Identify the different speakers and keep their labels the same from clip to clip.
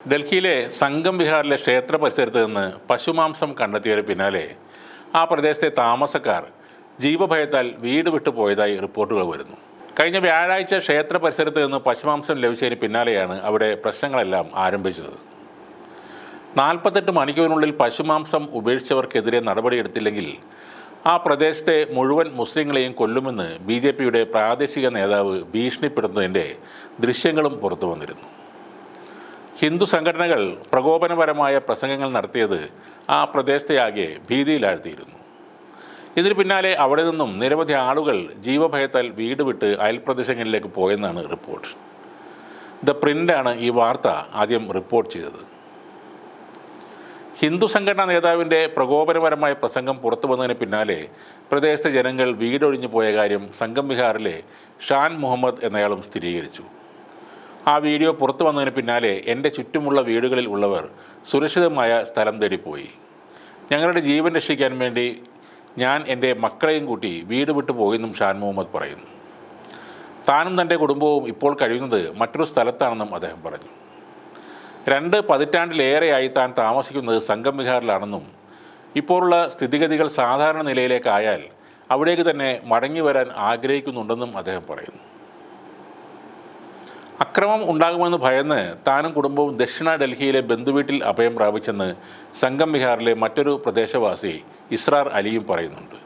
Speaker 1: ഡൽഹിയിലെ സംഗം ബിഹാറിലെ ക്ഷേത്ര പരിസരത്ത് നിന്ന് പശുമാംസം കണ്ടെത്തിയതിന് പിന്നാലെ ആ പ്രദേശത്തെ താമസക്കാർ ജീവഭയത്താൽ വീട് വിട്ടു പോയതായി റിപ്പോർട്ടുകൾ വരുന്നു. കഴിഞ്ഞ വ്യാഴാഴ്ച ക്ഷേത്ര പരിസരത്ത് നിന്ന് പശുമാംസം ലഭിച്ചതിന് പിന്നാലെയാണ് അവിടെ പ്രശ്നങ്ങളെല്ലാം ആരംഭിച്ചത്. നാൽപ്പത്തെട്ട് മണിക്കൂറിനുള്ളിൽ പശുമാംസം ഉപേക്ഷിച്ചവർക്കെതിരെ നടപടിയെടുത്തില്ലെങ്കിൽ ആ പ്രദേശത്തെ മുഴുവൻ മുസ്ലിങ്ങളെയും കൊല്ലുമെന്ന് ബി പ്രാദേശിക നേതാവ് ഭീഷണിപ്പെടുത്തുന്നതിന്റെ ദൃശ്യങ്ങളും പുറത്തു വന്നിരുന്നു. ഹിന്ദു സംഘടനകൾ പ്രകോപനപരമായ പ്രസംഗങ്ങൾ നടത്തിയത് ആ പ്രദേശത്തെയാകെ ഭീതിയിലാഴ്ത്തിയിരുന്നു. ഇതിന് പിന്നാലെ അവിടെ നിന്നും നിരവധി ആളുകൾ ജീവഭയത്താൽ വീട് വിട്ട് അയൽപ്രദേശങ്ങളിലേക്ക് പോയെന്നാണ് റിപ്പോർട്ട്. ദ പ്രിന്റാണ് ഈ വാർത്ത ആദ്യം റിപ്പോർട്ട് ചെയ്തത്. ഹിന്ദു സംഘടനാ നേതാവിന്റെ പ്രകോപനപരമായ പ്രസംഗം പുറത്തു വന്നതിന് പിന്നാലെ പ്രദേശത്തെ ജനങ്ങൾ വീടൊഴിഞ്ഞു പോയ കാര്യം സംഘം വിഹാറിലെ ഷാൻ മുഹമ്മദ് എന്നയാളും സ്ഥിരീകരിച്ചു. ആ വീഡിയോ പുറത്തു വന്നതിന് പിന്നാലെ എന്റെ ചുറ്റുമുള്ള വീടുകളിൽ ഉള്ളവർ സുരക്ഷിതമായ സ്ഥലം തേടിപ്പോയി. ഞങ്ങളുടെ ജീവൻ രക്ഷിക്കാൻ വേണ്ടി ഞാൻ എന്റെ മക്കളെയും കൂട്ടി വീട് വിട്ടു പോയെന്നും ഷാൻ മുഹമ്മദ് പറയുന്നു. താനും തന്റെ കുടുംബവും ഇപ്പോൾ കഴിയുന്നത് മറ്റൊരു സ്ഥലത്താണെന്നും അദ്ദേഹം പറഞ്ഞു. രണ്ട് പതിറ്റാണ്ടിലേറെയായി താൻ താമസിക്കുന്നത് സംഘം വിഹാറിലാണെന്നും ഇപ്പോഴുള്ള സ്ഥിതിഗതികൾ സാധാരണ നിലയിലേക്കായാൽ അവിടേക്ക് തന്നെ മടങ്ങി വരാൻ ആഗ്രഹിക്കുന്നുണ്ടെന്നും അദ്ദേഹം പറയുന്നു. അക്രമം ഉണ്ടാകുമെന്ന് ഭയന്ന് താനും കുടുംബവും ദക്ഷിണ ഡൽഹിയിലെ ബന്ധുവീട്ടിൽ അഭയം പ്രാപിച്ചെന്ന് സംഗം വിഹാറിലെ മറ്റൊരു പ്രദേശവാസി ഇസ്രാർ അലിയും പറയുന്നുണ്ട്.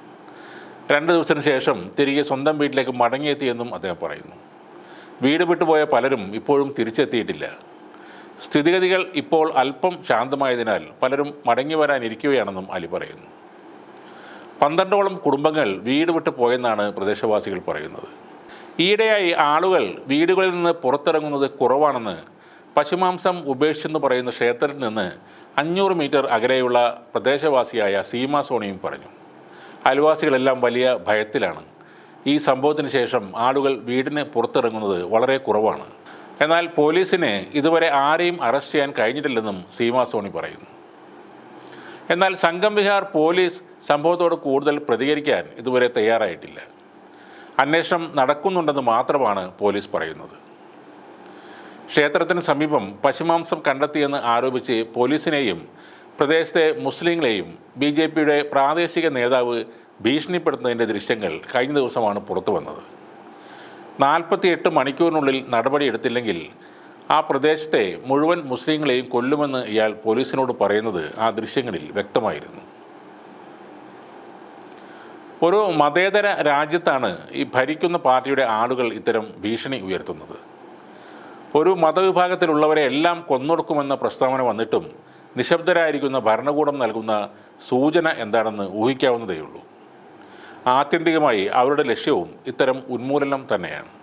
Speaker 1: രണ്ട് ദിവസത്തിന് ശേഷം തിരികെ സ്വന്തം വീട്ടിലേക്ക് മടങ്ങിയെത്തിയെന്നും അദ്ദേഹം പറയുന്നു. വീട് വിട്ടുപോയ പലരും ഇപ്പോഴും തിരിച്ചെത്തിയിട്ടില്ല. സ്ഥിതിഗതികൾ ഇപ്പോൾ അല്പം ശാന്തമായതിനാൽ പലരും മടങ്ങി വരാനിരിക്കുകയാണെന്നും അലി പറയുന്നു. പന്ത്രണ്ടോളം കുടുംബങ്ങൾ വീട് വിട്ടു പോയെന്നാണ് പ്രദേശവാസികൾ പറയുന്നത്. ഈയിടെയായി ആളുകൾ വീടുകളിൽ നിന്ന് പുറത്തിറങ്ങുന്നത് കുറവാണെന്ന് പശുമാംസം ഉപേക്ഷിച്ചെന്ന് പറയുന്ന ക്ഷേത്രത്തിൽ നിന്ന് അഞ്ഞൂറ് മീറ്റർ അകലെയുള്ള പ്രദേശവാസിയായ സീമ സോണിയും പറഞ്ഞു. അയൽവാസികളെല്ലാം വലിയ ഭയത്തിലാണ്. ഈ സംഭവത്തിന് ശേഷം ആളുകൾ വീടിന് പുറത്തിറങ്ങുന്നത് വളരെ കുറവാണ്. എന്നാൽ പോലീസിന് ഇതുവരെ ആരെയും അറസ്റ്റ് ചെയ്യാൻ കഴിഞ്ഞിട്ടില്ലെന്നും സീമ സോണി പറയുന്നു. എന്നാൽ സംഘം വിഹാർ പോലീസ് സംഭവത്തോട് കൂടുതൽ പ്രതികരിക്കാൻ ഇതുവരെ തയ്യാറായിട്ടില്ല. അന്വേഷണം നടക്കുന്നുണ്ടെന്ന് മാത്രമാണ് പോലീസ് പറയുന്നത്. ക്ഷേത്രത്തിന് സമീപം പശുമാംസം കണ്ടെത്തിയെന്ന് ആരോപിച്ച് പോലീസിനെയും പ്രദേശത്തെ മുസ്ലിങ്ങളെയും ബി ജെ പിയുടെ പ്രാദേശിക നേതാവ് ഭീഷണിപ്പെടുത്തുന്നതിന്റെ ദൃശ്യങ്ങൾ കഴിഞ്ഞ ദിവസമാണ് പുറത്തു വന്നത്. നാൽപ്പത്തിയെട്ട് മണിക്കൂറിനുള്ളിൽ നടപടിയെടുത്തില്ലെങ്കിൽ ആ പ്രദേശത്തെ മുഴുവൻ മുസ്ലിങ്ങളെയും കൊല്ലുമെന്ന് ഇയാൾ പോലീസിനോട് പറയുന്നത് ആ ദൃശ്യങ്ങളിൽ വ്യക്തമായിരുന്നു. ഒരു മതേതര രാജ്യത്താണ് ഈ ഭരിക്കുന്ന പാർട്ടിയുടെ ആളുകൾ ഇത്തരം ഭീഷണി ഉയർത്തുന്നത്. ഒരു മതവിഭാഗത്തിലുള്ളവരെ എല്ലാം കൊന്നൊടുക്കുമെന്ന പ്രസ്താവന വന്നിട്ടും നിശബ്ദരായിരിക്കുന്ന ഭരണകൂടം നൽകുന്ന സൂചന എന്താണെന്ന് ഊഹിക്കാവുന്നതേയുള്ളൂ. ആത്യന്തികമായി അവരുടെ ലക്ഷ്യവും ഇത്തരം ഉന്മൂലനം തന്നെയാണ്.